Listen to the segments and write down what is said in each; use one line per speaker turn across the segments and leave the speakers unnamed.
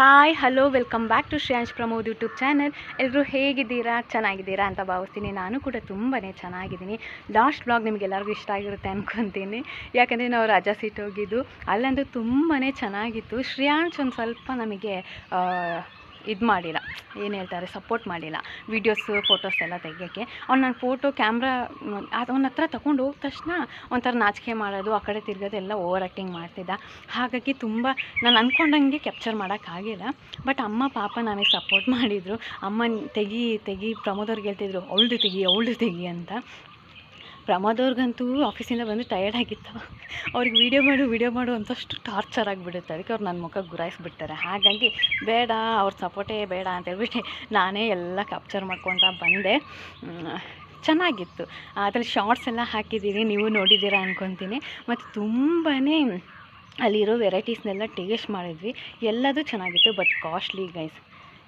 Hi hello welcome back to Shreyansh Pramod YouTube channel ಎಲ್ಲರೂ ಹೇಗಿದ್ದೀರಾ? ಚೆನ್ನಾಗಿದ್ದೀರಾ ಅಂತ ಭಾವಿಸ್ತೀನಿ. ನಾನು ಕೂಡ ತುಂಬಾ ಚೆನ್ನಾಗಿದ್ದೀನಿ. ಲಾಸ್ಟ್ ಬ್ಲಾಗ್ ನಿಮಗೆಲ್ಲರಿಗೂ ಇಷ್ಟ ಆಗಿರುತ್ತೆ ಅಂದ್ಕೊತೀನಿ ಯಾಕಂದರೆ ನಾವು ರಜಾ ಸೀಟ್ ಹೋಗಿದ್ದು, ಅಲ್ಲಂತೂ ತುಂಬಾ ಚೆನ್ನಾಗಿತ್ತು. ಶ್ರೇಯಾಂಶ್ ಒಂದು ಸ್ವಲ್ಪ ನಮಗೆ ಇದು ಮಾಡಿಲ್ಲ. ಏನು ಹೇಳ್ತಾರೆ ಸಪೋರ್ಟ್ ಮಾಡಿಲ್ಲ. ವೀಡಿಯೋಸ್ ಫೋಟೋಸ್ ಎಲ್ಲ ತೆಗಿಯೋಕ್ಕೆ. ಅವ್ನು ನಾನು ಫೋಟೋ ಕ್ಯಾಮ್ರಾ ಅದು ಅವನ ಹತ್ರ ತಗೊಂಡು ಹೋದ ತಕ್ಷಣ ಒಂಥರ ನಾಚಿಕೆ ಮಾಡೋದು, ಆ ಕಡೆ ತಿರ್ಗೋದು ಎಲ್ಲ ಓವರ್ ಆ್ಯಕ್ಟಿಂಗ್ ಮಾಡ್ತಿದ್ದ. ಹಾಗಾಗಿ ತುಂಬ ನಾನು ಅಂದ್ಕೊಂಡಂಗೆ ಕ್ಯಾಪ್ಚರ್ ಮಾಡೋಕ್ಕಾಗಿಲ್ಲ ಬಟ್ ಅಮ್ಮ, ಪಾಪ ನನಗೆ ಸಪೋರ್ಟ್ ಮಾಡಿದರು. ಅಮ್ಮ ತೆಗಿ ತೆಗಿ ಪ್ರಮೋದವ್ರಿಗೆ ಹೇಳ್ತಿದ್ರು, ಅವಳದು ತೆಗಿ ಅವಳದು ತೆಗಿ ಅಂತ. ಪ್ರಮೋದವ್ರಿಗಂತೂ ಆಫೀಸಿಂದ ಬಂದು ಟಯರ್ಡ್ ಆಗಿತ್ತು. ಅವ್ರಿಗೆ ವೀಡಿಯೋ ಮಾಡು ವೀಡಿಯೋ ಮಾಡು ಅಂತಷ್ಟು ಟಾರ್ಚರ್ ಆಗಿಬಿಡುತ್ತೆ. ಅದಕ್ಕೆ ಅವ್ರು ನನ್ನ ಮುಖ ಗುರಾಯಿಸ್ಬಿಡ್ತಾರೆ. ಹಾಗಾಗಿ ಬೇಡ, ಅವ್ರ ಸಪೋರ್ಟೇ ಬೇಡ ಅಂತ ಹೇಳ್ಬಿಟ್ಟು ನಾನೇ ಎಲ್ಲ ಕ್ಯಾಪ್ಚರ್ ಮಾಡ್ಕೊತ ಬಂದೆ. ಚೆನ್ನಾಗಿತ್ತು. ಅದ್ರಲ್ಲಿ ಶಾರ್ಟ್ಸ್ ಎಲ್ಲ ಹಾಕಿದ್ದೀನಿ ನೀವು ನೋಡಿದ್ದೀರಾ ಅಂದ್ಕೊತೀನಿ ಮತ್ತು ತುಂಬಾ ಅಲ್ಲಿರೋ ವೆರೈಟೀಸ್ನೆಲ್ಲ ಟೇಸ್ಟ್ ಮಾಡಿದ್ವಿ. ಎಲ್ಲದೂ ಚೆನ್ನಾಗಿತ್ತು ಬಟ್ ಕಾಸ್ಟ್ಲಿ ಗೈಸ್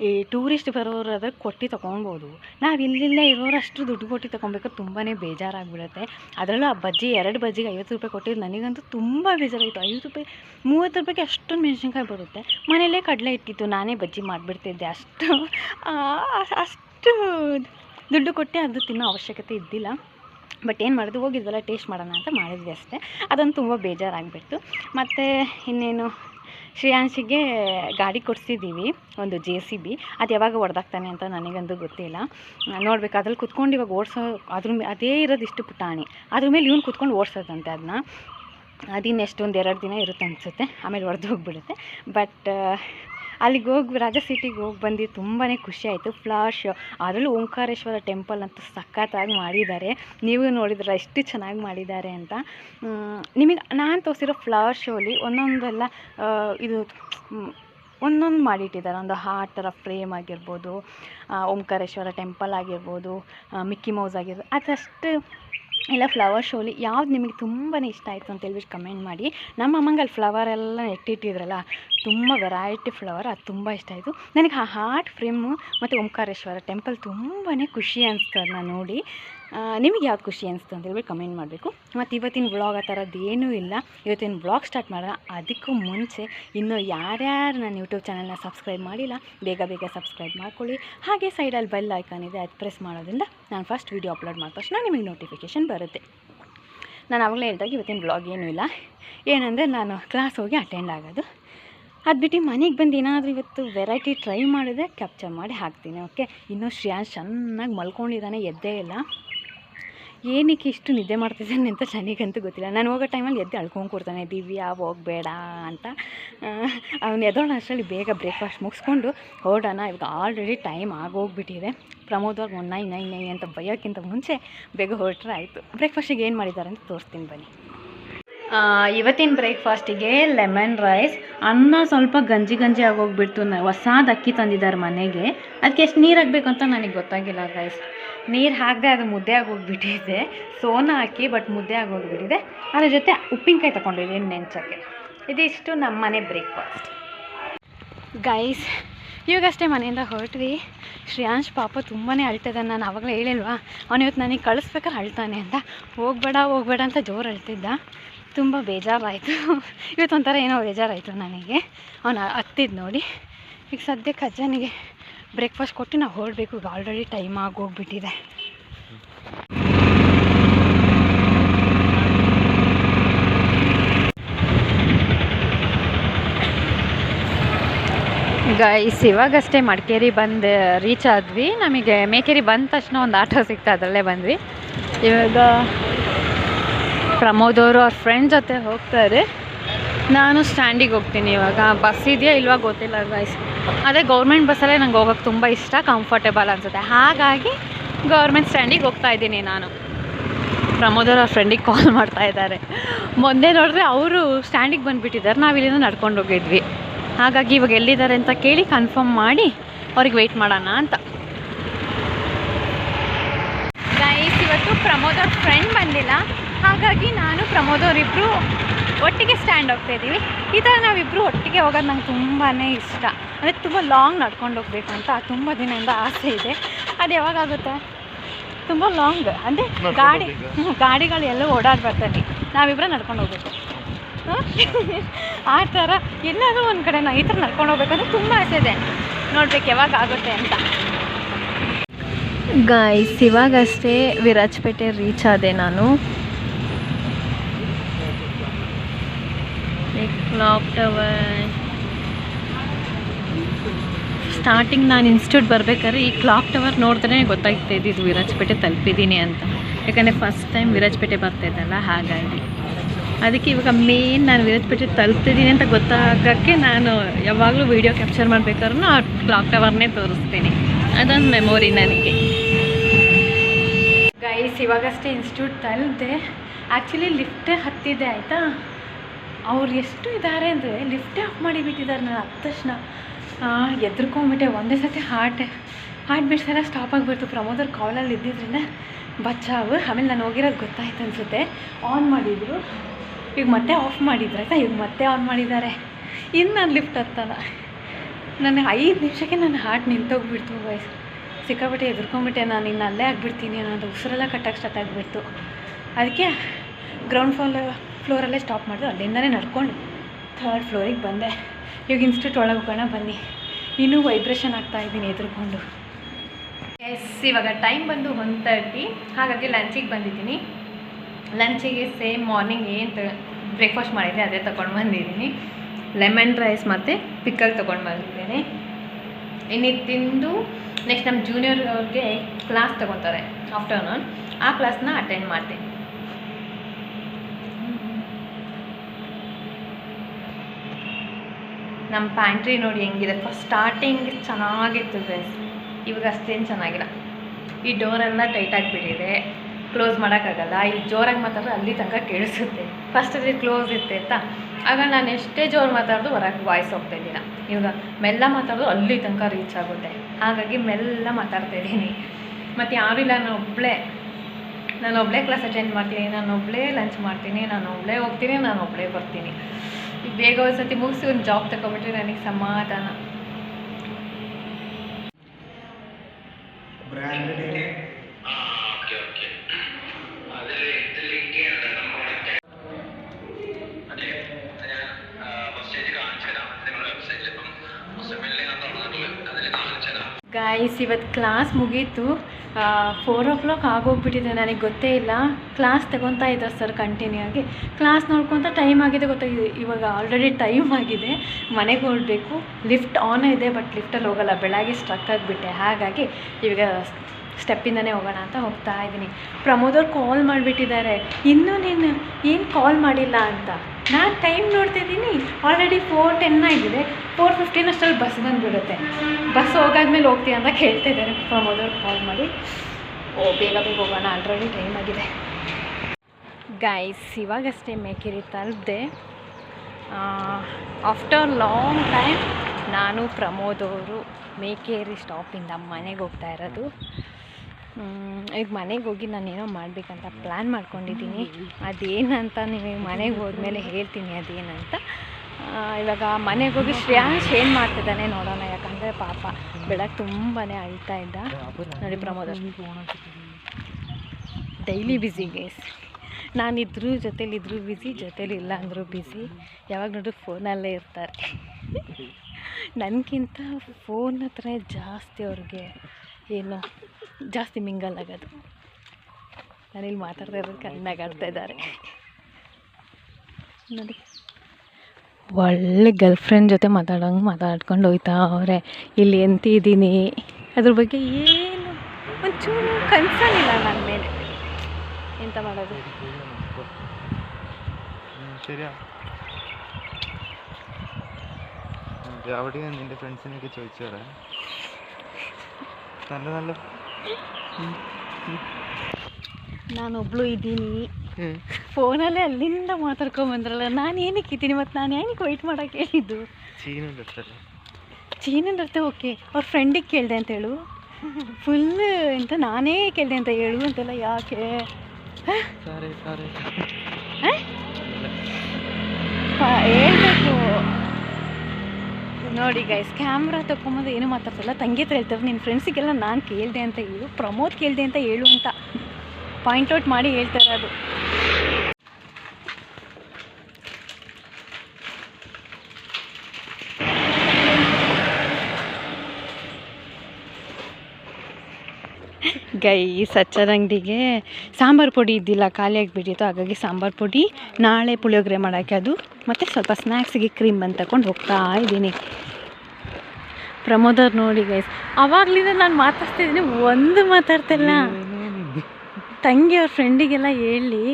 ಈ ಟೂರಿಸ್ಟ್ ಬರೋರಾದ್ರೆ ಕೊಟ್ಟು ತೊಗೊಳ್ಬೋದು. ನಾವು ಇಲ್ಲಿಲ್ಲೇ ಇರೋರಷ್ಟು ದುಡ್ಡು ಕೊಟ್ಟು ತೊಗೊಬೇಕಾದ್ರೆ ತುಂಬಾ ಬೇಜಾರಾಗಿಬಿಡುತ್ತೆ. ಅದರಲ್ಲೂ ಆ ಬಜ್ಜಿ, ಎರಡು ಬಜ್ಜಿಗೆ ಐವತ್ತು ರೂಪಾಯಿ ಕೊಟ್ಟಿದ್ದು ನನಗಂತೂ ತುಂಬ ಬೇಜಾರಾಯಿತು. ಐವತ್ತು ರೂಪಾಯಿ, ಮೂವತ್ತು ರೂಪಾಯಿಗೆ ಅಷ್ಟೊಂದು ಮೆಣಸಿನ್ಕಾಯಿ ಬರುತ್ತೆ. ಮನೆಯಲ್ಲೇ ಕಡಲೆ ಇಟ್ಟಿತ್ತು, ನಾನೇ ಬಜ್ಜಿ ಮಾಡಿಬಿಡ್ತಿದ್ದೆ. ಅಷ್ಟು ಅಷ್ಟು ದುಡ್ಡು ಕೊಟ್ಟೆ ಅದು ತಿನ್ನೋ ಅವಶ್ಯಕತೆ ಇದ್ದಿಲ್ಲ. ಬಟ್ ಏನು ಮಾಡೋದು, ಹೋಗಿದ್ವಲ್ಲ, ಟೇಸ್ಟ್ ಮಾಡೋಣ ಅಂತ ಮಾಡಿದ್ವಿ ಅಷ್ಟೇ. ಅದೊಂದು ತುಂಬ ಬೇಜಾರಾಗಿಬಿಡ್ತು. ಮತ್ತು ಇನ್ನೇನು? ಶ್ರೇಯಾಂಶಿಗೆ ಗಾಡಿ ಕೊಡಿಸಿದ್ದೀವಿ, ಒಂದು ಜೆ ಸಿ ಬಿ ಅದು ಯಾವಾಗ ಹೊಡೆದಾಗ್ತಾನೆ ಅಂತ ನನಗಂತೂ ಗೊತ್ತಿಲ್ಲ. ನೋಡ್ಬೇಕು ಅದ್ರಲ್ಲಿ ಕುತ್ಕೊಂಡು ಇವಾಗ ಓಡಿಸೋ, ಅದ್ರ ಮೇ, ಅದೇ ಇರೋದು ಇಷ್ಟು ಪುಟಾಣಿ. ಅದ್ರ ಮೇಲೆ ಇವ್ನು ಕುತ್ಕೊಂಡು ಓಡಿಸೋದಂತೆ ಅದನ್ನ ಅದಿನ್ನೆಷ್ಟು ಒಂದು ಎರಡು ದಿನ ಇರುತ್ತೆ ಅನಿಸುತ್ತೆ, ಆಮೇಲೆ ಹೊಡೆದು ಹೋಗಿಬಿಡುತ್ತೆ. ಬಟ್ ಅಲ್ಲಿಗೆ ಹೋಗಿ ರಾಜ ಸಿಟಿಗೆ ಹೋಗಿ ಬಂದು ತುಂಬಾ ಖುಷಿ ಆಯಿತು. ಶೋ ಅದರಲ್ಲೂ ಓಂಕಾರೇಶ್ವರ ಟೆಂಪಲ್ ಅಂತ ಸಖತ್ತಾಗಿ ಮಾಡಿದ್ದಾರೆ. ನೀವು ನೋಡಿದ್ರೆ ಎಷ್ಟು ಚೆನ್ನಾಗಿ ಮಾಡಿದ್ದಾರೆ ಅಂತ. ನಿಮಗೆ ನಾನು ತೋರಿಸಿರೋ ಫ್ಲವರ್ ಶೋಲಿ ಒಂದೊಂದೆಲ್ಲ ಇದು ಒಂದೊಂದು ಮಾಡಿಟ್ಟಿದ್ದಾರೆ. ಒಂದು ಹಾರ್ಟ್ ಥರ ಫ್ರೇಮ್ ಆಗಿರ್ಬೋದು ಓಂಕಾರೇಶ್ವರ ಟೆಂಪಲ್ ಆಗಿರ್ಬೋದು ಮಿಕ್ಕಿ ಮೌಸ್ ಆಗಿರ್ಬೋದು. ಅದಷ್ಟು ಎಲ್ಲ ಫ್ಲವರ್ ಶೋಲಿ ಯಾವ್ದು ನಿಮಗೆ ತುಂಬಾ ಇಷ್ಟ ಆಯಿತು ಅಂತ ಹೇಳ್ಬಿಟ್ಟು ಕಮೆಂಟ್ ಮಾಡಿ. ನಮ್ಮ ಅಮ್ಮಂಗೆ ಅಲ್ಲಿ ಫ್ಲವರ್ ಎಲ್ಲ ನೆಟ್ಟಿಟ್ಟಿದ್ರಲ್ಲ, ತುಂಬ ವೆರೈಟಿ ಫ್ಲವರ್ ಅದು ತುಂಬ ಇಷ್ಟ ಆಯಿತು. ನನಗೆ ಆ ಹಾರ್ಟ್ ಫ್ರೇಮು ಮತ್ತು ಓಂಕಾರೇಶ್ವರ ಟೆಂಪಲ್ ತುಂಬಾ ಖುಷಿ ಅನಿಸ್ತು ಅದನ್ನ ನೋಡಿ. ನಿಮಗೆ ಯಾವ್ದು ಖುಷಿ ಅನಿಸ್ತು ಅಂತ ಹೇಳ್ಬಿಟ್ಟು ಕಮೆಂಟ್ ಮಾಡಬೇಕು. ಮತ್ತು ಇವತ್ತಿನ ಬ್ಲಾಗ್ ಆ ಥರದ್ದು ಏನೂ ಇಲ್ಲ. ಇವತ್ತಿನ ಬ್ಲಾಗ್ ಸ್ಟಾರ್ಟ್ ಮಾಡೋಣ. ಅದಕ್ಕೂ ಮುಂಚೆ ಇನ್ನೂ ಯಾರ್ಯಾರು ನನ್ನ ಯೂಟ್ಯೂಬ್ ಚಾನಲ್ನ ಸಬ್ಸ್ಕ್ರೈಬ್ ಮಾಡಿಲ್ಲ, ಬೇಗ ಬೇಗ ಸಬ್ಸ್ಕ್ರೈಬ್ ಮಾಡ್ಕೊಳ್ಳಿ. ಹಾಗೆ ಸೈಡಲ್ಲಿ ಬೆಲ್ ಐಕಾನ್ ಇದೆ, ಅದು ಪ್ರೆಸ್ ಮಾಡೋದ್ರಿಂದ ನಾನು ಫಸ್ಟ್ ವೀಡಿಯೋ ಅಪ್ಲೋಡ್ ಮಾಡಿದ ತಕ್ಷಣ ನಿಮಗೆ ನೋಟಿಫಿಕೇಷನ್ ಬರುತ್ತೆ. ನಾನು ಆವಾಗಲೇ ಹೇಳಿದಾಗ ಇವತ್ತಿನ ಬ್ಲಾಗ್ ಏನೂ ಇಲ್ಲ. ಏನಂದರೆ ನಾನು ಕ್ಲಾಸ್ ಹೋಗಿ ಅಟೆಂಡ್ ಆಗೋದು. ಅದು ಬಿಟ್ಟು ಮನೆಗೆ ಬಂದು ಏನಾದರೂ ಇವತ್ತು ವೆರೈಟಿ ಟ್ರೈ ಮಾಡಿದ್ರೆ ಕ್ಯಾಪ್ಚರ್ ಮಾಡಿ ಹಾಕ್ತೀನಿ ಓಕೆ ಇನ್ನೂ ಶ್ರೇಯಾನ್ ಚೆನ್ನಾಗಿ ಮಲ್ಕೊಂಡಿದ್ದಾನೆ, ಎದ್ದೇ ಇಲ್ಲ. ಏನಕ್ಕೆ ಇಷ್ಟು ನಿದ್ದೆ ಮಾಡ್ತಿದ್ದಾನೆ ಅಂತ ನನಗಂತೂ ಗೊತ್ತಿಲ್ಲ. ನಾನು ಹೋಗೋ ಟೈಮಲ್ಲಿ ಎದ್ದು ಅಳ್ಕೊಂಡು ಕೊಡ್ತಾನೆ ದಿವ್ಯ ಹೋಗಬೇಡ ಅಂತ. ಅವ್ನು ಎದ್ದೋಣ ಅಷ್ಟರಲ್ಲಿ ಬೇಗ ಬ್ರೇಕ್ಫಾಸ್ಟ್ ಮುಗಿಸ್ಕೊಂಡು ಹೊರಡೋಣ ಇವಾಗ ಆಲ್ರೆಡಿ ಟೈಮ್ ಆಗೋಗ್ಬಿಟ್ಟಿದೆ. ಪ್ರಮೋದವಾಗಿ ಒಂದು ನೈ ನೈ ನೈ ಅಂತ ಬಯೋಕ್ಕಿಂತ ಮುಂಚೆ ಬೇಗ ಹೊರಟ್ರೆ ಆಯಿತು. ಬ್ರೇಕ್ಫಾಸ್ಟಿಗೆ ಏನು ಮಾಡಿದ್ದಾರೆ ಅಂತ ತೋರಿಸ್ತೀನಿ ಬನ್ನಿ. ಇವತ್ತಿನ ಬ್ರೇಕ್ಫಾಸ್ಟಿಗೆ ಲೆಮನ್ ರೈಸ್ ಅನ್ನ ಸ್ವಲ್ಪ ಗಂಜಿ ಗಂಜಿ ಆಗೋಗ್ಬಿಡ್ತು. ಹೊಸಾದ ಅಕ್ಕಿ ತಂದಿದ್ದಾರೆ ಮನೆಗೆ. ಅದಕ್ಕೆ ಎಷ್ಟು ನೀರು ಹಾಕಬೇಕು ಅಂತ ನನಗೆ ಗೊತ್ತಾಗಿಲ್ಲ ರೈಸ್ ನೀರು ಹಾಕದೆ ಅದು ಮುದ್ದೆ ಆಗೋಗ್ಬಿಟ್ಟಿದೆ. ಸೋನ ಹಾಕಿ ಬಟ್ ಮುದ್ದೆ ಆಗೋಗ್ಬಿಟ್ಟಿದೆ. ಅದ್ರ ಜೊತೆ ಉಪ್ಪಿನಕಾಯಿ ತಗೊಂಡಿದ್ದೀನಿ ನೆಂಚಕ್ಕೆ ಇದಿಷ್ಟು ನಮ್ಮ ಮನೆ ಬ್ರೇಕ್ಫಾಸ್ಟ್ ಗೈಸ್ ಇವಾಗಷ್ಟೇ ಮನೆಯಿಂದ ಹೊರಟ್ವಿ. ಶ್ರೇಯಾಂಶ್ ಪಾಪ ತುಂಬಾ ಅಳ್ತಿದ್ದಾನೆ ನಾನು ಆವಾಗಲೇ ಹೇಳಿಲ್ವಾ, ಅವನು ಇವತ್ತು ನನಗೆ ಕಳಿಸ್ಬೇಕಾದ್ರೆ ಅಳ್ತಾನೆ ಅಂತ. ಹೋಗ್ಬೇಡ ಹೋಗ್ಬೇಡ ಅಂತ ಜೋರು ಅಳ್ತಿದ್ದ. ತುಂಬ ಬೇಜಾರಾಯಿತು. ಇವತ್ತೊಂಥರ ಏನೋ ಬೇಜಾರಾಯಿತು ನನಗೆ. ಅವನು ಹತ್ತಿದ್ದು ನೋಡಿ. ಈಗ ಸದ್ಯಕ್ಕೆ ಅಜ್ಜನಿಗೆ ಬ್ರೇಕ್ಫಾಸ್ಟ್ ಕೊಟ್ಟು ನಾವು ಹೊರಡಬೇಕು. ಈಗ ಆಲ್ರೆಡಿ ಟೈಮ್ ಆಗೋಗ್ಬಿಟ್ಟಿದೆ. ಗೈಸ್ ಇವಾಗಷ್ಟೇ ಮಡಿಕೇರಿ ಬಂದು ರೀಚ್ ಆದ್ವಿ. ನಮಗೆ ಮೇಕೇರಿ ಬಂದ ತಕ್ಷಣ ಒಂದು ಆಟೋ ಸಿಕ್ತು, ಅದರಲ್ಲೇ ಬಂದ್ವಿ. ಇವಾಗ ಪ್ರಮೋದ್ ಅವರು ಅವ್ರ ಫ್ರೆಂಡ್ ಜೊತೆ ಹೋಗ್ತಾರೆ. ನಾನು ಸ್ಟ್ಯಾಂಡಿಗೆ ಹೋಗ್ತೀನಿ ಇವಾಗ. ಬಸ್ ಇದೆಯಾ ಇಲ್ವಾ ಗೊತ್ತಿಲ್ಲ ಗೈಸ್ ಅದೇ ಗೌರ್ಮೆಂಟ್ ಬಸ್ಸಲ್ಲೇ ನಂಗೆ ಹೋಗೋಕ್ಕೆ ತುಂಬ ಇಷ್ಟ ಕಂಫರ್ಟೇಬಲ್ ಅನಿಸುತ್ತೆ. ಹಾಗಾಗಿ ಗೌರ್ಮೆಂಟ್ ಸ್ಟ್ಯಾಂಡಿಗೆ ಹೋಗ್ತಾ ಇದ್ದೀನಿ ನಾನು. ಪ್ರಮೋದ್ ಅವ್ರ ಫ್ರೆಂಡಿಗೆ ಕಾಲ್ ಮಾಡ್ತಾ ಇದ್ದಾರೆ. ಮೊನ್ನೆ ನೋಡಿದ್ರೆ ಅವರು ಸ್ಟ್ಯಾಂಡಿಗೆ ಬಂದುಬಿಟ್ಟಿದ್ದಾರೆ. ನಾವು ಇಲ್ಲಿಂದ ನಡ್ಕೊಂಡು ಹೋಗಿದ್ವಿ. ಹಾಗಾಗಿ ಇವಾಗ ಎಲ್ಲಿದ್ದಾರೆ ಅಂತ ಕೇಳಿ ಕನ್ಫರ್ಮ್ ಮಾಡಿ ಅವ್ರಿಗೆ ವೆಯ್ಟ್ ಮಾಡೋಣ ಅಂತ. ಗೈಸ್ ಇವತ್ತು ಪ್ರಮೋದ್ ಅವ್ರ ಫ್ರೆಂಡ್ ಬಂದಿಲ್ಲ. ಹಾಗಾಗಿ ನಾನು ಪ್ರಮೋದ್ ಅವರಿಬ್ಬರು ಒಟ್ಟಿಗೆ ಸ್ಟ್ಯಾಂಡ್ ಹೋಗ್ತಾ ಇದ್ದೀವಿ ಈ ಥರ ನಾವಿಬ್ಬರು ಒಟ್ಟಿಗೆ ಹೋಗೋದು ನಂಗೆ ತುಂಬಾ ಇಷ್ಟ. ಅಂದರೆ ತುಂಬ ಲಾಂಗ್ ನಡ್ಕೊಂಡು ಹೋಗ್ಬೇಕು ಅಂತ ತುಂಬ ದಿನದಿಂದ ಆಸೆ ಇದೆ. ಅದು ಯಾವಾಗಾಗುತ್ತೆ? ತುಂಬ ಲಾಂಗ್ ಅಂದರೆ ಗಾಡಿ ಗಾಡಿಗಳು ಎಲ್ಲೂ ಓಡಾಡಿ ಬರ್ತದೆ ನಾವಿಬ್ಬರೇ ನಡ್ಕೊಂಡು ಹೋಗ್ಬೇಕು. ಆ ಥರ ಎಲ್ಲಾದರೂ ಒಂದು ಕಡೆ ನಾ ಈ ಥರ ನಡ್ಕೊಂಡು ಹೋಗ್ಬೇಕಂದ್ರೆ ತುಂಬ ಆಸೆ ಇದೆ. ನೋಡ್ಬೇಕು ಯಾವಾಗ ಆಗುತ್ತೆ ಅಂತ. ಗಾಯ್ಸ್ ಇವಾಗಷ್ಟೇ ವಿರಾಜಪೇಟೆ ರೀಚ್ ಆದೆ ನಾನು. ಕ್ಲಾಕ್ ಟವರ್ ಸ್ಟಾರ್ಟಿಂಗ್ ನಾನು ಇನ್ಸ್ಟಿಟ್ಯೂಟ್ ಬರ್ಬೇಕಾದ್ರೆ ಈ ಕ್ಲಾಕ್ ಟವರ್ ನೋಡಿದ್ರೆ ಗೊತ್ತಾಗ್ತಾ ಇದ್ದಿದ್ದು ವಿರಾಜಪೇಟೆ ತಲುಪಿದ್ದೀನಿ ಅಂತ. ಯಾಕಂದರೆ ಫಸ್ಟ್ ಟೈಮ್ ವಿರಾಜಪೇಟೆ ಬರ್ತಾ ಇದ್ದಲ್ಲ, ಹಾಗಾಗಿ. ಅದಕ್ಕೆ ಇವಾಗ ಮೇನ್ ನಾನು ವಿರಾಜಪೇಟೆ ತಲುಪ್ತಿದ್ದೀನಿ ಅಂತ ಗೊತ್ತಾಗೋಕ್ಕೆ ನಾನು ಯಾವಾಗಲೂ ವೀಡಿಯೋ ಕ್ಯಾಪ್ಚರ್ ಮಾಡಬೇಕಾದ್ರೂ ಆ ಕ್ಲಾಕ್ ಟವರ್ನೇ ತೋರಿಸ್ತೀನಿ. ಅದೊಂದು ಮೆಮೊರಿ ನನಗೆ. ಗೈಸ್ ಇವಾಗಷ್ಟೇ ಇನ್ಸ್ಟಿಟ್ಯೂಟ್ ತಲುಪಿದೆ ಆ್ಯಕ್ಚುಲಿ ಲಿಫ್ಟೇ ಹತ್ತಿದೆ, ಆಯಿತಾ? ಅವ್ರು ಎಷ್ಟು ಇದ್ದಾರೆ ಅಂದರೆ ಲಿಫ್ಟೇ ಆಫ್ ಮಾಡಿಬಿಟ್ಟಿದ್ದಾರೆ ನಾನು ಅದ ತಕ್ಷಣ. ಎದ್ರುಕೊಂಬಿಟ್ಟೆ ಒಂದೇ ಸತಿ ಹಾರ್ಟ್ ಹಾರ್ಟ್ ಬೀಟ್ಸ್ ಸ್ಟಾಪ್ ಆಗಿಬಿಡ್ತು. ಪ್ರಮೋದರ್ ಕಾಲಲ್ಲಿ ಇದ್ದಿದ್ದರಿಂದ ಬಚಾವು ಆಮೇಲೆ ನಾನು ಹೋಗಿರೋದು ಗೊತ್ತಾಯ್ತು ಅನಿಸುತ್ತೆ. ಆನ್ ಮಾಡಿದರು. ಈಗ ಮತ್ತೆ ಆಫ್ ಮಾಡಿದ್ರು, ಆಯಿತಾ? ಈಗ ಮತ್ತೆ ಆನ್ ಮಾಡಿದ್ದಾರೆ. ಇನ್ನು ನಾನು ಲಿಫ್ಟ್ ಹತ್ತಲ್ಲ. ನನಗೆ ಐದು ನಿಮಿಷಕ್ಕೆ ನನ್ನ ಹಾರ್ಟ್ ನಿಂತೋಗ್ಬಿಡ್ತು ವಯಸ್ಸು ಸಿಕ್ಕಾಬಿಟ್ಟೆ ಎದುರ್ಕೊಂಬಿಟ್ಟೆ ನಾನು. ಇನ್ನು ಅಲ್ಲೇ ಆಗಿಬಿಡ್ತೀನಿ ಅನ್ನೋದು ಉಸಿರೆಲ್ಲ ಕಟ್ಟಕ್ಕೆ ಸ್ಟಾರ್ಟ್ ಆಗಿಬಿಡ್ತು. ಅದಕ್ಕೆ ಗ್ರೌಂಡ್ ಫ್ಲೋರ್ ಫ್ಲೋರಲ್ಲೇ ಸ್ಟಾಪ್ ಮಾಡಿದ್ರು. ಅಲ್ಲಿಂದನೇ ನಡ್ಕೊಂಡು ಥರ್ಡ್ ಫ್ಲೋರಿಗೆ ಬಂದೆ. ಇವಾಗ ಇನ್ಸ್ಟಿಟ್ಯೂಟ್ ಒಳಗೆ ಹೋಗೋಣ ಬನ್ನಿ. ಇನ್ನೂ ವೈಬ್ರೇಷನ್ ಆಗ್ತಾ ಇದ್ದೀನಿ ಎದುರುಕೊಂಡು ಎಸ್ ಇವಾಗ ಟೈಮ್ ಬಂದು ಒನ್ ತರ್ಟಿ ಹಾಗಾಗಿ ಲಂಚಿಗೆ ಬಂದಿದ್ದೀನಿ. ಲಂಚಿಗೆ ಸೇಮ್ ಮಾರ್ನಿಂಗ್ ಏನು ಬ್ರೇಕ್ಫಾಸ್ಟ್ ಮಾಡಿದ್ದೆ, ಅದೇ ತೊಗೊಂಡು ಬಂದಿದ್ದೀನಿ. ಲೆಮನ್ ರೈಸ್ ಮತ್ತು ಪಿಕ್ಕಲ್ ತೊಗೊಂಡು ಬಂದಿದ್ದೀನಿ. ಇನ್ನು ತಿಂದು ನೆಕ್ಸ್ಟ್ ನಮ್ಮ ಜೂನಿಯರ್ ಅವ್ರಿಗೆ ಕ್ಲಾಸ್ ತೊಗೊತಾರೆ ಆಫ್ಟರ್ನೂನ್ ಆ ಕ್ಲಾಸ್ನ ಅಟೆಂಡ್ ಮಾಡ್ತೀನಿ. ನಮ್ಮ ಪ್ಯಾಂಟ್ರಿ ನೋಡಿ ಹೆಂಗಿದೆ. ಫಸ್ಟ್ ಸ್ಟಾರ್ಟಿಂಗ್ ಚೆನ್ನಾಗಿತ್ತು ಫ್ರೆಂಡ್ಸ್ ಇವಾಗ ಅಷ್ಟೇನು ಚೆನ್ನಾಗಿಲ್ಲ. ಈ ಡೋರೆಲ್ಲ ಟೈಟ್ ಆಗಿಬಿಟ್ಟಿದೆ. ಕ್ಲೋಸ್ ಮಾಡೋಕ್ಕಾಗಲ್ಲ ಈ ಜೋರಾಗಿ ಮಾತಾಡಿದ್ರೆ ಅಲ್ಲಿ ತನಕ ಕೇಳಿಸುತ್ತೆ. ಫಸ್ಟಲ್ಲಿ ಕ್ಲೋಸ್ ಇತ್ತೆ ಅಂತ ಆಗ ನಾನು ಎಷ್ಟೇ ಜೋರು ಮಾತಾಡೋದು ಹೊರಗೆ ವಾಯ್ಸ್ ಹೋಗ್ತಾ ಇದ್ದೀನಿ ಇವಾಗ ಮೆಲ್ಲ ಮಾತಾಡೋದು ಅಲ್ಲಿ ತನಕ ರೀಚ್ ಆಗುತ್ತೆ. ಹಾಗಾಗಿ ಮೆಲ್ಲ ಮಾತಾಡ್ತಾ ಇದ್ದೀನಿ. ಮತ್ತು ಯಾರೂ ನಾನು ಒಬ್ಬಳೇ ನಾನು ಒಬ್ಬಳೇ ಕ್ಲಾಸ್ ಅಟೆಂಡ್ ಮಾಡ್ತೀನಿ, ನಾನು ಒಬ್ಬಳೇ ಲಂಚ್ ಮಾಡ್ತೀನಿ, ನಾನು ಒಬ್ಬಳೇ ಹೋಗ್ತೀನಿ, ನಾನು ಒಬ್ಬಳೇ ಬರ್ತೀನಿ. ಬೇಗ ಒಂದು ಸತಿ ಮುಗಿಸಿ ಒಂದು ಜಾಬ್ ತಗೊಬಿಟ್ರೆ ನನಗೆ ಸಮಾಧಾನ
ಬ್ರ್ಯಾಂಡೆಡ್
ಗಾಯ್ಸ್ ಇವತ್ತು ಕ್ಲಾಸ್ ಮುಗೀತು ಫೋರ್ ಓ ಕ್ಲಾಕ್ ಆಗೋಗ್ಬಿಟ್ಟಿದೆ, ನನಗೆ ಗೊತ್ತೇ ಇಲ್ಲ. ಕ್ಲಾಸ್ ತಗೊತಾ ಇದ್ದಾರೆ ಸರ್ ಕಂಟಿನ್ಯೂ ಆಗಿ. ಕ್ಲಾಸ್ ನೋಡ್ಕೊತ ಟೈಮ್ ಆಗಿದೆ ಗೊತ್ತಾಗಿದೆ ಇವಾಗ ಆಲ್ರೆಡಿ ಟೈಮ್ ಆಗಿದೆ. ಮನೆಗೆ ಹೊರಡಬೇಕು ಲಿಫ್ಟ್ ಆನ್ ಇದೆ ಬಟ್ ಲಿಫ್ಟಲ್ಲಿ ಹೋಗಲ್ಲ. ಬೆಳಗ್ಗೆ ಸ್ಟ್ರಕ್ ಆಗಿಬಿಟ್ಟೆ. ಹಾಗಾಗಿ ಇವಾಗ ಸ್ಟೆಪ್ಪಿಂದನೇ ಹೋಗೋಣ ಅಂತ ಹೋಗ್ತಾ ಇದ್ದೀನಿ. ಪ್ರಮೋದವ್ರು ಕಾಲ್ ಮಾಡಿಬಿಟ್ಟಿದ್ದಾರೆ. ಇನ್ನೂ ನೀನು ಏನು ಕಾಲ್ ಮಾಡಿಲ್ಲ ಅಂತ? ನಾನು ಟೈಮ್ ನೋಡ್ತಿದ್ದೀನಿ. ಆಲ್ರೆಡಿ ಫೋರ್ ಟೆನ್ ಆಗಿದೆ. ಫೋರ್ ಫಿಫ್ಟೀನ್ ಅಷ್ಟರಲ್ಲಿ ಬಸ್ ಬಂದುಬಿಡುತ್ತೆ. ಬಸ್ ಹೋಗಾದ್ಮೇಲೆ ಹೋಗ್ತೀಯ ಅಂತ ಕೇಳ್ತಾ ಇದ್ದಾರೆ. ಪ್ರಮೋದವ್ರು ಕಾಲ್ ಮಾಡಿ. ಓ, ಬೇಗ ಬೇಗ ಹೋಗೋಣ. ಆಲ್ರೆಡಿ ಟೈಮ್ ಆಗಿದೆ. ಗೈಸ್ ಇವಾಗಷ್ಟೇ ಮೇಕೆರಿ ತಲುಪಿದೆ ಆಫ್ಟರ್ ಲಾಂಗ್ ಟೈಮ್ ನಾನು ಪ್ರಮೋದವರು ಮೇಕೇರಿ ಸ್ಟಾಪಿಂದ ಮನೆಗೆ ಹೋಗ್ತಾ ಇರೋದು. ಈಗ ಮನೆಗೆ ಹೋಗಿ ನಾನೇನೋ ಮಾಡಬೇಕಂತ ಪ್ಲ್ಯಾನ್ ಮಾಡ್ಕೊಂಡಿದ್ದೀನಿ. ಅದೇನಂತ ನೀವು ಮನೆಗೆ ಹೋದ್ಮೇಲೆ ಹೇಳ್ತೀನಿ ಅದೇನಂತ. ಇವಾಗ ಮನೆಗೆ ಹೋಗಿ ಶ್ರೇಯಾಂಶ್ ಏನು ಮಾಡ್ತಿದ್ದಾನೆ ನೋಡೋಣ ಯಾಕಂದರೆ ಪಾಪ ಬೆಳಗ್ಗೆ ತುಂಬಾ ಅಳ್ತಾ ಇದ್ದ. ನೋಡಿ ಪ್ರಮೋದ್ ಡೈಲಿ ಬ್ಯುಸಿ ಗೇಸ್ ನಾನಿದ್ರು ಜೊತೇಲಿ ಇದ್ರೂ ಬ್ಯುಸಿ ಜೊತೇಲಿ ಇಲ್ಲ ಅಂದರೂ ಬ್ಯುಸಿ ಯಾವಾಗ ನೋಡಿದ್ರು ಫೋನಲ್ಲೇ ಇರ್ತಾರೆ. ನನಗಿಂತ ಫೋನ್ ಹತ್ರ ಜಾಸ್ತಿ ಅವ್ರಿಗೆ ಏನು ಜಾಸ್ತಿ ಮಿಂಗಲ್ ಆಗೋದು ನಾನಿಲ್ಲಿ ಮಾತಾಡ್ತಾ ಇರೋದು ಕಣ್ಣಾಗಾಡ್ತಾ ಇದ್ದಾರೆ ನೋಡಿ ಒಳ್ಳೆ ಗರ್ಲ್ ಫ್ರೆಂಡ್ ಜೊತೆ ಮಾತಾಡೋಂಗೆ ಮಾತಾಡ್ಕೊಂಡು ಹೋಯ್ತಾ ಅವರೇ ಇಲ್ಲಿ ಎಂತಿದ್ದೀನಿ ಅದ್ರ ಬಗ್ಗೆ ಏನು ಒಂಚೂರು ಕನ್ಸರ್ನ್ ಇಲ್ಲ ನನ್ನ ಮೇಲೆ ಎಂತ ಮಾಡೋದು
ശരിയാ അവിടെയും നിന്റെ ഫ്രണ്ട്സിനൊക്കെ ചോദിച്ചു പറയാം നല്ല നല്ല ನಾನು
ನಾನೊಬ್ಳು ಇದ್ದೀನಿ. ಫೋನಲ್ಲೇ ಅಲ್ಲಿಂದ ಮಾತಾಡ್ಕೊಂಬಂದ್ರಲ್ಲ ನಾನು ಏನಕ್ಕೆ ಇದ್ದೀನಿ ಮತ್ತು ನಾನು ಏನಕ್ಕೆ ವೆಯ್ಟ್ ಮಾಡೋಕೆ ಹೇಳಿದ್ದು? ಚೀನನ್ ಅರ್ಥ ಓಕೆ. ಅವ್ರ ಫ್ರೆಂಡಿಗೆ ಕೇಳಿದೆ ಅಂತ ಹೇಳು. ಫುಲ್ ಅಂತ ನಾನೇ ಕೇಳಿದೆ ಅಂತ ಹೇಳು ಅಂತೆಲ್ಲ ಯಾಕೆ? ಹೇಳ್ದೆ. ನೋಡಿ ಗೈಸ್ ಕ್ಯಾಮ್ರಾ ತಗೊಂಬಂದು ಏನು ಮಾತಾಡ್ತಲ್ಲ? ತಂಗಿ ಹತ್ರ ಹೇಳ್ತಾರೆ ನಿನ್ನ ಫ್ರೆಂಡ್ಸಿಗೆಲ್ಲ ನಾನು ಕೇಳಿದೆ ಅಂತ ಹೇಳು ಪ್ರಮೋದ್ ಕೇಳಿದೆ ಅಂತ ಹೇಳು ಅಂತ ಪಾಯಿಂಟ್ ಔಟ್ ಮಾಡಿ ಹೇಳ್ತಾ ಇರೋದು. ಗೈ ಸಚ್ಚರ ಅಂಗಡಿಗೆ ಸಾಂಬಾರು ಪುಡಿ ಇದ್ದಿಲ್ಲ ಖಾಲಿಯಾಗಿ ಬಿಟ್ಟಿತ್ತು ಹಾಗಾಗಿ ಸಾಂಬಾರು ಪುಡಿ ನಾಳೆ ಪುಳಿಯೋಗರೆ ಮಾಡೋಕ್ಕೆ ಅದು. ಮತ್ತು ಸ್ವಲ್ಪ ಸ್ನ್ಯಾಕ್ಸಿಗೆ ಕ್ರೀಮ್ ಬಂದು ತಗೊಂಡು ಹೋಗ್ತಾ ಇದ್ದೀನಿ. ಪ್ರಮೋದವ್ರು ನೋಡಿ ಗೈಸ್ ಅವಾಗಲಿಂದ ನಾನು ಮಾತಾಡ್ತಿದ್ದೀನಿ ಒಂದು ಮಾತಾಡ್ತಿಲ್ಲ. ತಂಗಿ ಅವ್ರ ಫ್ರೆಂಡಿಗೆಲ್ಲ ಹೇಳಿ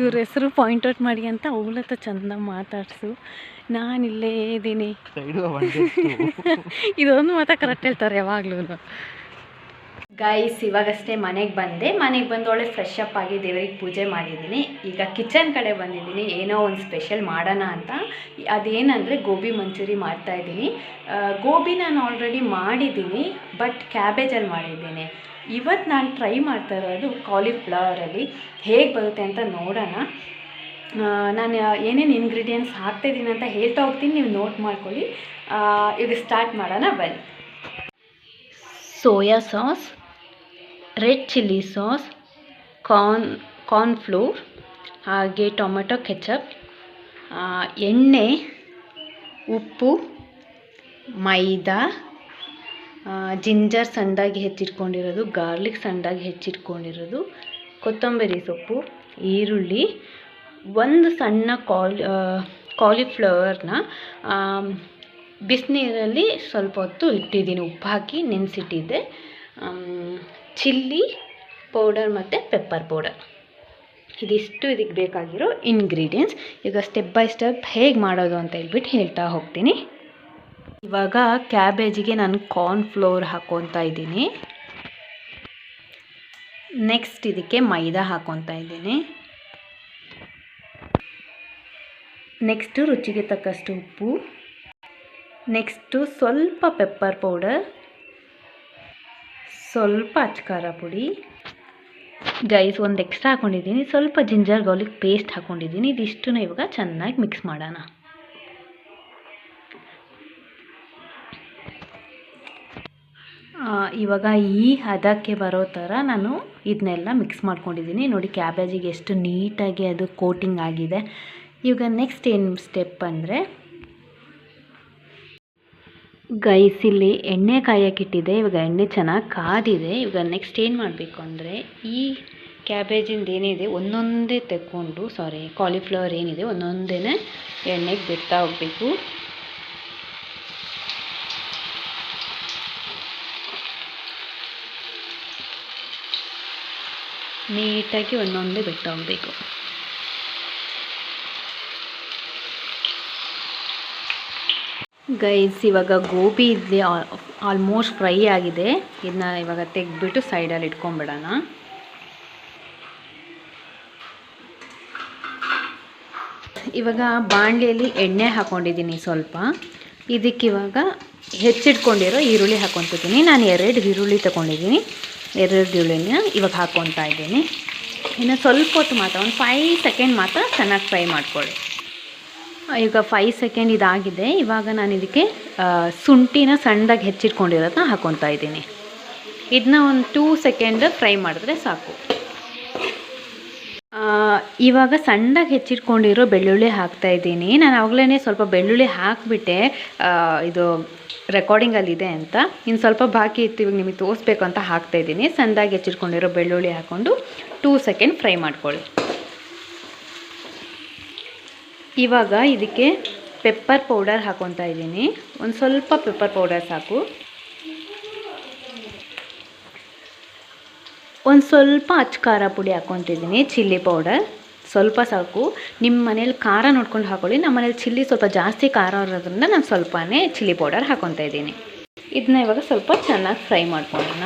ಇವ್ರ ಹೆಸರು ಪಾಯಿಂಟ್ ಔಟ್ ಮಾಡಿ ಅಂತ ಅವಳತ್ತ ಚಂದ ಮಾತಾಡ್ಸು. ನಾನಿಲ್ಲೇ ಇದ್ದೀನಿ. ಇದೊಂದು ಮಾತ್ರ ಕರೆಕ್ಟ್ ಹೇಳ್ತಾರೆ ಯಾವಾಗಲೂ ಗೈಸ್ ಇವಾಗಷ್ಟೇ ಮನೆಗೆ ಬಂದೆ. ಮನೆಗೆ ಬಂದು ಒಳ್ಳೆ ಫ್ರೆಶ್ ಅಪ್ ಆಗಿ ದೇವರಿಗೆ ಪೂಜೆ ಮಾಡಿದ್ದೀನಿ. ಈಗ ಕಿಚನ್ ಕಡೆ ಬಂದಿದ್ದೀನಿ. ಏನೋ ಒಂದು ಸ್ಪೆಷಲ್ ಮಾಡೋಣ ಅಂತ. ಅದೇನಂದರೆ ಗೋಬಿ ಮಂಚೂರಿ ಮಾಡ್ತಾ ಇದ್ದೀನಿ. ಗೋಬಿ ನಾನು ಆಲ್ರೆಡಿ ಮಾಡಿದ್ದೀನಿ ಬಟ್ ಕ್ಯಾಬೇಜಲ್ಲಿ ಮಾಡಿದ್ದೀನಿ. ಇವತ್ತು ನಾನು ಟ್ರೈ ಮಾಡ್ತಾ ಇರೋದು ಕಾಲಿಫ್ಲವರಲ್ಲಿ ಹೇಗೆ ಬರುತ್ತೆ ಅಂತ ನೋಡೋಣ. ನಾನು ಏನೇನು ಇಂಗ್ರೀಡಿಯೆಂಟ್ಸ್ ಹಾಕ್ತಾಯಿದ್ದೀನಿ ಅಂತ ಹೇಳ್ತಾ ಹೋಗ್ತೀನಿ. ನೀವು ನೋಟ್ ಮಾಡ್ಕೊಳ್ಳಿ. ಇದು ಸ್ಟಾರ್ಟ್ ಮಾಡೋಣ. ಬನ್ನಿ. Soya sauce red chilli sauce, corn cornflour ಹಾಗೆ ಟೊಮೆಟೊ ಕೆಚಪ್ ಎಣ್ಣೆ, ಉಪ್ಪು, ಮೈದಾ ಜಿಂಜರ್ ಸಣ್ಣದಾಗಿ ಹೆಚ್ಚಿಟ್ಕೊಂಡಿರೋದು, ಗಾರ್ಲಿಕ್ ಸಣ್ಣದಾಗಿ ಹೆಚ್ಚಿಟ್ಕೊಂಡಿರೋದು, ಕೊತ್ತಂಬರಿ ಸೊಪ್ಪು, ಈರುಳ್ಳಿ, ಒಂದು ಸಣ್ಣ ಕಾಲಿ ಕಾಲಿಫ್ಲವರ್ನ ಬಿಸಿನೀರಲ್ಲಿ ಸ್ವಲ್ಪ ಹೊತ್ತು ಇಟ್ಟಿದ್ದೀನಿ ಉಪ್ಪು ಹಾಕಿ ನೆನೆಸಿಟ್ಟಿದ್ದೆ ಚಿಲ್ಲಿ ಪೌಡರ್ ಮತ್ತು ಪೆಪ್ಪರ್ ಪೌಡರ್. ಇದಿಷ್ಟು ಇದಕ್ಕೆ ಬೇಕಾಗಿರೋ ಇಂಗ್ರೀಡಿಯೆಂಟ್ಸ್ ಈಗ ಸ್ಟೆಪ್ ಬೈ ಸ್ಟೆಪ್ ಹೇಗೆ ಮಾಡೋದು ಅಂತ ಹೇಳ್ಬಿಟ್ಟು ಹೇಳ್ತಾ ಹೋಗ್ತೀನಿ. ಇವಾಗ ಕ್ಯಾಬೇಜಿಗೆ ನಾನು ಕಾರ್ನ್ ಫ್ಲೋರ್ ಹಾಕೊತಾ ಇದ್ದೀನಿ. ನೆಕ್ಸ್ಟ್ ಇದಕ್ಕೆ ಮೈದಾ ಹಾಕ್ಕೊತಾ ಇದ್ದೀನಿ. ನೆಕ್ಸ್ಟು ರುಚಿಗೆ ತಕ್ಕಷ್ಟು ಉಪ್ಪು. ನೆಕ್ಸ್ಟು ಸ್ವಲ್ಪ ಪೆಪ್ಪರ್ ಪೌಡರ್ ಸ್ವಲ್ಪ ಅಚ್ಕಾರ ಪುಡಿ. ಗೈಸ್ ಒಂದು ಎಕ್ಸ್ಟ್ರಾ ಹಾಕ್ಕೊಂಡಿದ್ದೀನಿ ಸ್ವಲ್ಪ ಜಿಂಜರ್ ಗಾರ್ಲಿಕ್ ಪೇಸ್ಟ್ ಹಾಕ್ಕೊಂಡಿದ್ದೀನಿ ಇದಿಷ್ಟು ಇವಾಗ ಚೆನ್ನಾಗಿ ಮಿಕ್ಸ್ ಮಾಡೋಣ. ಇವಾಗ ಈ ಹದಕ್ಕೆ ಬರೋ ಥರ ನಾನು ಇದನ್ನೆಲ್ಲ ಮಿಕ್ಸ್ ಮಾಡ್ಕೊಂಡಿದ್ದೀನಿ. ನೋಡಿ ಕ್ಯಾಬೇಜಿಗೆ ಎಷ್ಟು ನೀಟಾಗಿ ಅದು ಕೋಟಿಂಗ್ ಆಗಿದೆ. ಇವಾಗ ನೆಕ್ಸ್ಟ್ ಏನು ಸ್ಟೆಪ್ ಅಂದರೆ ಗೈಸ್ ಇಲ್ಲಿ ಎಣ್ಣೆ ಕಾಯಕ್ಕಿಟ್ಟಿದೆ, ಇವಾಗ ಎಣ್ಣೆ ಚೆನ್ನಾಗಿ ಕಾದಿದೆ. ಇವಾಗ ನೆಕ್ಸ್ಟ್ ಏನು ಮಾಡಬೇಕು ಅಂದರೆ, ಈ ಕ್ಯಾಬೇಜಿಂದು ಏನಿದೆ, ಒಂದೊಂದೇ ತೆಕ್ಕೊಂಡು ಸಾರಿ ಕಾಲಿಫ್ಲವರ್ ಏನಿದೆ ಒಂದೊಂದೇ ಎಣ್ಣೆಗೆ ಬಿಡ್ತಾ ಹೋಗಬೇಕು. ನೀಟಾಗಿ ಒಂದೊಂದೇ ಬಿಡ್ತಾ ಹೋಗಬೇಕು. ಗೈಸ್ ಇವಾಗ ಗೋಬಿ ಇದೆ ಆಲ್ಮೋಸ್ಟ್ ಫ್ರೈ ಆಗಿದೆ. ಇದನ್ನ ಇವಾಗ ತೆಗೆದ್ಬಿಟ್ಟು ಸೈಡಲ್ಲಿ ಇಟ್ಕೊಂಬಿಡೋಣ ಇವಾಗ ಬಾಣಲಿಯಲ್ಲಿ ಎಣ್ಣೆ ಹಾಕ್ಕೊಂಡಿದ್ದೀನಿ ಸ್ವಲ್ಪ. ಇದಕ್ಕಿವಾಗ ಹೆಚ್ಚಿಟ್ಕೊಂಡಿರೋ ಈರುಳ್ಳಿ ಹಾಕ್ಕೊತಿದ್ದೀನಿ ನಾನು ಎರಡು ಈರುಳ್ಳಿ ತೊಗೊಂಡಿದ್ದೀನಿ. ಎರಡು ಈರುಳ್ಳಿನ ಇವಾಗ ಹಾಕ್ಕೊತಾ ಇದ್ದೀನಿ. ಇನ್ನು ಸ್ವಲ್ಪ ಹೊತ್ತು ಮಾತ್ರ, ಒಂದು ಫೈವ್ ಸೆಕೆಂಡ್ ಮಾತ್ರ ಚೆನ್ನಾಗಿ ಫ್ರೈ ಮಾಡ್ಕೊಳ್ಳಿ. ಈಗ ಫೈವ್ ಸೆಕೆಂಡ್ ಇದಾಗಿದೆ. ಇವಾಗ ನಾನು ಇದಕ್ಕೆ ಶುಂಠಿನ ಸಣ್ಣದಾಗಿ ಹೆಚ್ಚಿಟ್ಕೊಂಡಿರೋದನ್ನ ಹಾಕೊತಾ ಇದ್ದೀನಿ. ಇದನ್ನ ಒಂದು ಟೂ ಸೆಕೆಂಡ್ ಫ್ರೈ ಮಾಡಿದ್ರೆ ಸಾಕು. ಇವಾಗ ಸಣ್ಣದಾಗಿ ಹೆಚ್ಚಿಟ್ಕೊಂಡಿರೋ ಬೆಳ್ಳುಳ್ಳಿ ಹಾಕ್ತಾ ಇದ್ದೀನಿ. ನಾನು ಅವಾಗಲೇ ಸ್ವಲ್ಪ ಬೆಳ್ಳುಳ್ಳಿ ಹಾಕಿಬಿಟ್ಟೆ. ಇದು ರೆಕಾರ್ಡಿಂಗಲ್ಲಿದೆ ಅಂತ. ಇನ್ನು ಸ್ವಲ್ಪ ಬಾಕಿ ಇತ್ತು, ಇವಾಗ ನಿಮಗೆ ತೋರಿಸ್ಬೇಕು ಅಂತ ಹಾಕ್ತಾ ಇದ್ದೀನಿ. ಸಣ್ಣದಾಗಿ ಹೆಚ್ಚಿಟ್ಕೊಂಡಿರೋ ಬೆಳ್ಳುಳ್ಳಿ ಹಾಕ್ಕೊಂಡು ಟೂ ಸೆಕೆಂಡ್ ಫ್ರೈ ಮಾಡ್ಕೊಳ್ಳಿ. ಇವಾಗ ಇದಕ್ಕೆ ಪೆಪ್ಪರ್ ಪೌಡರ್ ಹಾಕೊತಾ ಇದ್ದೀನಿ. ಒಂದು ಸ್ವಲ್ಪ ಪೆಪ್ಪರ್ ಪೌಡರ್ ಸಾಕು. ಒಂದು ಸ್ವಲ್ಪ ಅಚ್ಚ ಖಾರ ಪುಡಿ ಹಾಕೊತಿದ್ದೀನಿ ಚಿಲ್ಲಿ ಪೌಡರ್ ಸ್ವಲ್ಪ ಸಾಕು. ನಿಮ್ಮ ಮನೇಲಿ ಖಾರ ನೋಡ್ಕೊಂಡು ಹಾಕೊಳ್ಳಿ. ನಮ್ಮ ಮನೇಲಿ ಚಿಲ್ಲಿ ಸ್ವಲ್ಪ ಜಾಸ್ತಿ ಖಾರ ಇರೋದ್ರಿಂದ ನಾನು ಸ್ವಲ್ಪನೇ ಚಿಲ್ಲಿ ಪೌಡರ್ ಹಾಕೊತಾ ಇದ್ದೀನಿ. ಇದನ್ನ ಇವಾಗ ಸ್ವಲ್ಪ ಚೆನ್ನಾಗಿ ಫ್ರೈ ಮಾಡ್ಕೊಳ್ಳೋಣ.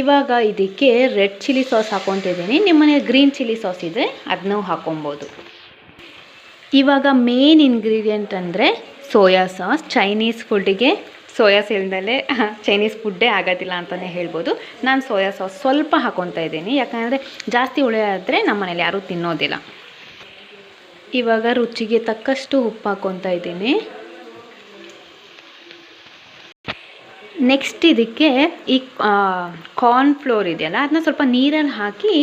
ಇವಾಗ ಇದಕ್ಕೆ ರೆಡ್ ಚಿಲ್ಲಿ ಸಾಸ್ ಹಾಕೊತಿದ್ದೀನಿ ನಿಮ್ಮ ಮನೇಲಿ ಗ್ರೀನ್ ಚಿಲ್ಲಿ ಸಾಸ್ ಇದೆ ಅದನ್ನೂ ಹಾಕೊಬೋದು ಇವಾಗ ಮೇನ್ ಇಂಗ್ರೀಡಿಯೆಂಟ್ ಅಂದರೆ ಸೋಯಾ ಸಾಸ್. ಚೈನೀಸ್ ಫುಡ್ಡಿಗೆ ಸೋಯಾ ಸೇಲ್ದಲ್ಲೇ ಚೈನೀಸ್ ಫುಡ್ಡೇ ಆಗೋದಿಲ್ಲ ಅಂತಲೇ ಹೇಳ್ಬೋದು. ನಾನು ಸೋಯಾ ಸಾಸ್ ಸ್ವಲ್ಪ ಹಾಕೊತಾ ಇದ್ದೀನಿ. ಯಾಕಂದರೆ ಜಾಸ್ತಿ ಹುಳಿ ಆದರೆ ನಮ್ಮ ಮನೇಲಿ ಯಾರೂ ತಿನ್ನೋದಿಲ್ಲ. ಇವಾಗ ರುಚಿಗೆ ತಕ್ಕಷ್ಟು ಉಪ್ಪು ಹಾಕೊತಾ ಇದ್ದೀನಿ. ನೆಕ್ಸ್ಟ್ ಇದಕ್ಕೆ ಈ ಕಾರ್ನ್ ಫ್ಲೋರ್ ಇದೆಯಲ್ಲ, ಅದನ್ನ ಸ್ವಲ್ಪ ನೀರಲ್ಲಿ ಹಾಕಿ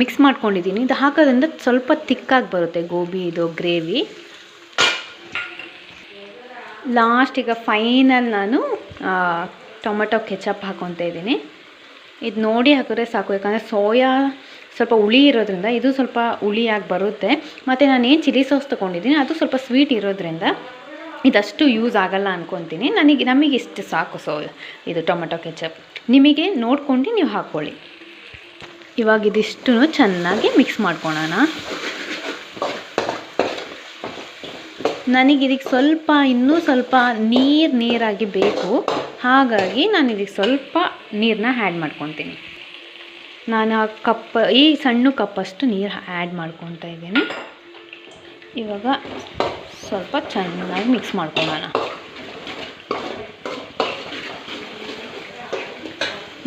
ಮಿಕ್ಸ್ ಮಾಡ್ಕೊಂಡಿದ್ದೀನಿ. ಇದು ಹಾಕೋದ್ರಿಂದ ಸ್ವಲ್ಪ ತಿಕ್ಕಾಗಿ ಬರುತ್ತೆ ಗೋಬಿ ಇದು ಗ್ರೇವಿ ಲಾಸ್ಟ್ ಈಗ ಫೈನಲ್ ನಾನು ಟೊಮೆಟೊ ಕೆಚಪ್ ಹಾಕೊತ ಇದ್ದೀನಿ. ಇದು ನೋಡಿ ಹಾಕಿದ್ರೆ ಸಾಕು, ಯಾಕಂದರೆ ಸೋಯಾ ಸ್ವಲ್ಪ ಹುಳಿ ಇರೋದ್ರಿಂದ, ಇದು ಸ್ವಲ್ಪ ಹುಳಿಯಾಗಿ ಬರುತ್ತೆ. ಮತ್ತು ನಾನು ಏನು ಚಿಲ್ಲಿ ಸಾಸ್ ತೊಗೊಂಡಿದ್ದೀನಿ, ಅದು ಸ್ವಲ್ಪ ಸ್ವೀಟ್ ಇರೋದ್ರಿಂದ. ಇದಷ್ಟು ಯೂಸ್ ಆಗಲ್ಲ ಅಂದ್ಕೊತೀನಿ ನನಗೆ, ನಮಗೆ ಇಷ್ಟು ಸಾಕು ಸೋ ಇದು ಟೊಮೆಟೊ ಕೆಚಪ್. ನಿಮಗೆ ನೋಡ್ಕೊಂಡು ನೀವು ಹಾಕ್ಕೊಳ್ಳಿ ಇವಾಗ ಇದಿಷ್ಟು ಚೆನ್ನಾಗಿ ಮಿಕ್ಸ್ ಮಾಡ್ಕೊಳೋಣ. ನನಗೆ ಇದಕ್ಕೆ ಸ್ವಲ್ಪ, ಇನ್ನೂ ಸ್ವಲ್ಪ ನೀರು ನೀರಾಗಿ ಬೇಕು. ಹಾಗಾಗಿ ನಾನು ಇದಕ್ಕೆ ಸ್ವಲ್ಪ ನೀರನ್ನ ಆ್ಯಡ್ ಮಾಡ್ಕೊತೀನಿ ನಾನು ಆ ಕಪ್ ಈ ಸಣ್ಣ ಕಪ್ಪಷ್ಟು ನೀರು ಆ್ಯಡ್ ಮಾಡ್ಕೊತಾ ಇದ್ದೀನಿ. ಇವಾಗ ಸ್ವಲ್ಪ ಚೆನ್ನಾಗಿ ಮಿಕ್ಸ್ ಮಾಡ್ಕೊಳ್ಳೋಣ.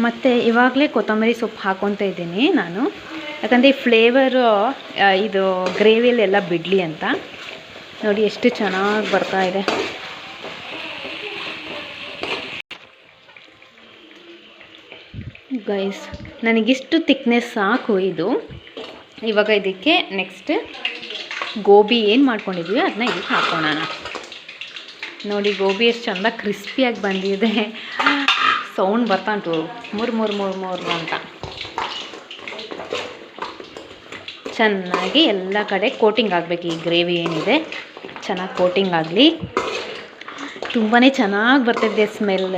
ಮತ್ತು ಇವಾಗಲೇ ಕೊತ್ತಂಬರಿ ಸೊಪ್ಪು ಹಾಕೊತ ಇದ್ದೀನಿ ನಾನು. ಯಾಕಂದರೆ ಈ ಫ್ಲೇವರು ಇದು ಗ್ರೇವಿಯಲ್ಲೆಲ್ಲ ಬಿಡಲಿ ಅಂತ. ನೋಡಿ ಎಷ್ಟು ಚೆನ್ನಾಗಿ ಬರ್ತಾ ಇದೆ. ಗೈಸ್ ನನಗಿಷ್ಟು ತಿಕ್ನೆಸ್ ಸಾಕು ಇದು. ಇವಾಗ ಇದಕ್ಕೆ ನೆಕ್ಸ್ಟ್ ಗೋಬಿ ಏನು ಮಾಡ್ಕೊಂಡಿದ್ವಿ ಅದನ್ನ ಇಲ್ಲಿ ಹಾಕೋಣ ನೋಡಿ, ಗೋಬಿ ಎಷ್ಟು ಚೆಂದ ಕ್ರಿಸ್ಪಿಯಾಗಿ ಬಂದಿದೆ. ಸೌಂಡ್ ಬರ್ತಾ ಉಂಟು ಮುರ್ ಮುರ್ ಮುರ್ ಮುರ್ ಅಂತ. ಚೆನ್ನಾಗಿ ಎಲ್ಲ ಕಡೆ ಕೋಟಿಂಗ್ ಆಗಬೇಕು. ಈ ಗ್ರೇವಿ ಏನಿದೆ, ಚೆನ್ನಾಗಿ ಕೋಟಿಂಗ್ ಆಗಲಿ. ತುಂಬಾ ಚೆನ್ನಾಗಿ ಬರ್ತಿದೆ ಸ್ಮೆಲ್.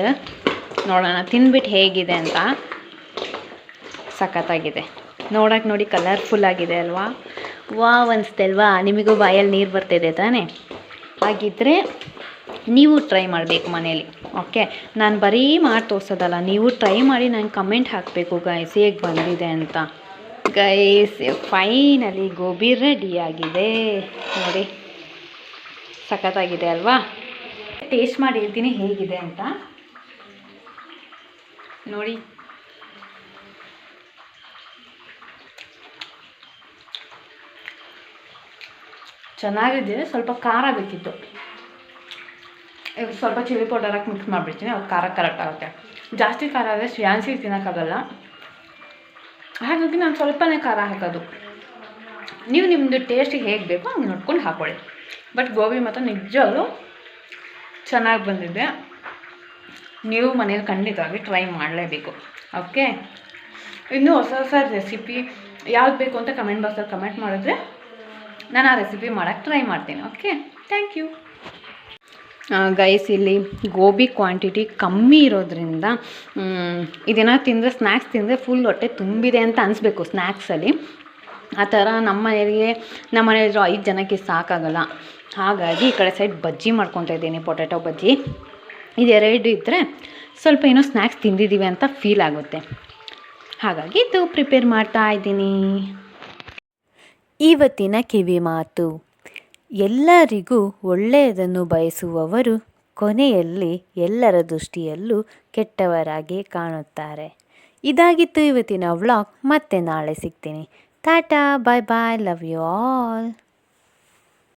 ನೋಡೋಣ ತಿಂದ್ಬಿಟ್ಟು ಹೇಗಿದೆ ಅಂತ. ಸಖತ್ತಾಗಿದೆ. ನೋಡೋಕೆ ನೋಡಿ ಕಲರ್ಫುಲ್ ಆಗಿದೆ ಅಲ್ವಾ? ವಾ ಅನಿಸ್ತಲ್ವಾ? ನಿಮಗೂ ಬಾಯಲ್ಲಿ ನೀರು ಬರ್ತಿದೆ ತಾನೇ? ಹಾಗಿದ್ದರೆ ನೀವು ಟ್ರೈ ಮಾಡಬೇಕು ಮನೇಲಿ ಓಕೆ ನಾನು ಬರೀ ಮಾಡಿ ತೋರಿಸೋದಲ್ಲ, ನೀವು ಟ್ರೈ ಮಾಡಿ ನಂಗೆ ಕಮೆಂಟ್ ಹಾಕಬೇಕು ಗೈಸ್ ಹೇಗೆ ಬಂದಿದೆ ಅಂತ. ಗೈಸ್ ಫೈನಲಿ ಗೋಬಿ ರೆಡಿಯಾಗಿದೆ ನೋಡಿ, ಸಖತ್ತಾಗಿದೆ ಅಲ್ವಾ? ಟೇಸ್ಟ್ ಮಾಡಿ ಹೇಗಿದೆ ಅಂತ. ನೋಡಿ. ಚೆನ್ನಾಗಿದೆ, ಸ್ವಲ್ಪ ಖಾರ ಬೇಕಿತ್ತು. ಸ್ವಲ್ಪ ಚಿಲ್ಲಿ ಪೌಡರ್ ಹಾಕಿ ಮಿಕ್ಸ್ ಮಾಡಿಬಿಡ್ತೀನಿ, ಅವ್ರು ಖಾರ ಕರೆಕ್ಟ್ ಆಗುತ್ತೆ. ಜಾಸ್ತಿ ಖಾರ ಆದರೆ ಶ್ಯಾನ್ಸಿ ತಿನ್ನೋಕ್ಕಾಗಲ್ಲ. ಹಾಗಾಗಿ ನಾನು ಸ್ವಲ್ಪನೇ ಖಾರ ಹಾಕೋದು. ನೀವು ನಿಮ್ಮದು ಟೇಸ್ಟಿಗೆ ಹೇಗೆ ಬೇಕೋ ಹಂಗೆ ನೋಡ್ಕೊಂಡು ಹಾಕ್ಕೊಳ್ಳಿ ಬಟ್ ಗೋಬಿ ಮಾತ್ರ ನಿಜವಾಗ್ಲೂ ಚೆನ್ನಾಗಿ ಬಂದಿದೆ. ನೀವು ಮನೇಲಿ ಖಂಡಿತವಾಗಿ ಟ್ರೈ ಮಾಡಲೇಬೇಕು. ಓಕೆ ಇನ್ನೂ ಹೊಸ ಹೊಸ ರೆಸಿಪಿ ಯಾವ್ದು ಬೇಕು ಅಂತ ಕಮೆಂಟ್ ಬಾಕ್ಸಲ್ಲಿ ಕಮೆಂಟ್ ಮಾಡಿದ್ರೆ ನಾನು ಆ ರೆಸಿಪಿ ಮಾಡೋಕ್ಕೆ ಟ್ರೈ ಮಾಡ್ತೀನಿ ಓಕೆ ಥ್ಯಾಂಕ್ ಯು ಗೈಸ್ ಇಲ್ಲಿ ಗೋಬಿ ಕ್ವಾಂಟಿಟಿ ಕಮ್ಮಿ ಇರೋದ್ರಿಂದ ಇದೇನೋ ತಿಂದರೆ ಸ್ನ್ಯಾಕ್ಸ್ ತಿಂದರೆ ಫುಲ್ ಹೊಟ್ಟೆ ತುಂಬಿದೆ ಅಂತ ಅನಿಸ್ಬೇಕು ಸ್ನ್ಯಾಕ್ಸಲ್ಲಿ ಆ ಥರ ನಮ್ಮ ಮನೆಯವರಿಗೆ ನಮ್ಮ ಮನೆಯಲ್ಲಿರೋ ಐದು ಜನಕ್ಕೆ ಸಾಕಾಗಲ್ಲ. ಹಾಗಾಗಿ ಈ ಕಡೆ ಸೈಡ್ ಬಜ್ಜಿ ಮಾಡ್ಕೊತಾ ಇದ್ದೀನಿ ಪೊಟ್ಯಾಟೊ ಬಜ್ಜಿ. ಇದೆರಡು ಇದ್ದರೆ ಸ್ವಲ್ಪ ಏನೋ ಸ್ನ್ಯಾಕ್ಸ್ ತಿಂದಿದ್ದೀವಿ ಅಂತ ಫೀಲ್ ಆಗುತ್ತೆ. ಹಾಗಾಗಿ ಇದು ಪ್ರಿಪೇರ್ ಮಾಡ್ತಾ ಇದ್ದೀನಿ.
ಇವತ್ತಿನ ಕಿವಿ ಮಾತು. ಎಲ್ಲರಿಗೂ ಒಳ್ಳೆಯದನ್ನು ಬಯಸುವವರು ಕೊನೆಯಲ್ಲಿ ಎಲ್ಲರ ದೃಷ್ಟಿಯಲ್ಲೂ ಕೆಟ್ಟವರಾಗಿ ಕಾಣುತ್ತಾರೆ. ಇದಾಗಿತ್ತು ಇವತ್ತಿನ ವ್ಲಾಗ್. ಮತ್ತೆ ನಾಳೆ ಸಿಗ್ತೀನಿ. Tata bye bye love you all.